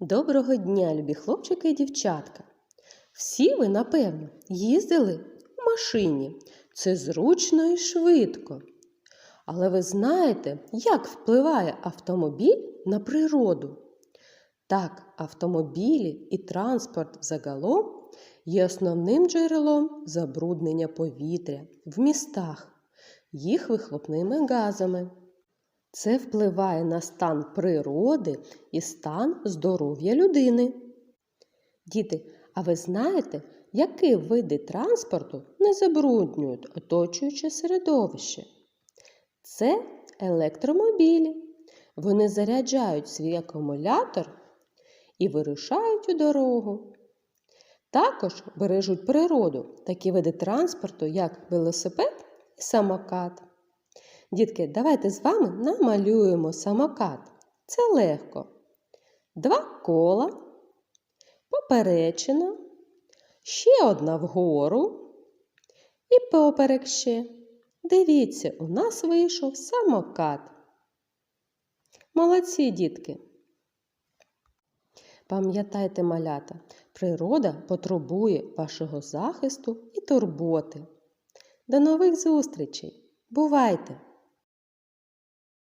Доброго дня, любі хлопчики і дівчатка. Всі ви, напевно, їздили в машині. Це зручно і швидко. Але ви знаєте, як впливає автомобіль на природу? Так, автомобілі і транспорт загалом є основним джерелом забруднення повітря в містах, їх вихлопними газами. Це впливає на стан природи і стан здоров'я людини. Діти, а ви знаєте, які види транспорту не забруднюють оточуюче середовище? Це електромобілі. Вони заряджають свій акумулятор і вирушають у дорогу. Також бережуть природу такі види транспорту, як велосипед і самокат. Дітки, давайте з вами намалюємо самокат. Це легко. Два кола, поперечина, ще одна вгору і поперек ще. Дивіться, у нас вийшов самокат. Молодці, дітки. Пам'ятайте, малята, природа потребує вашого захисту і турботи. До нових зустрічей! Бувайте!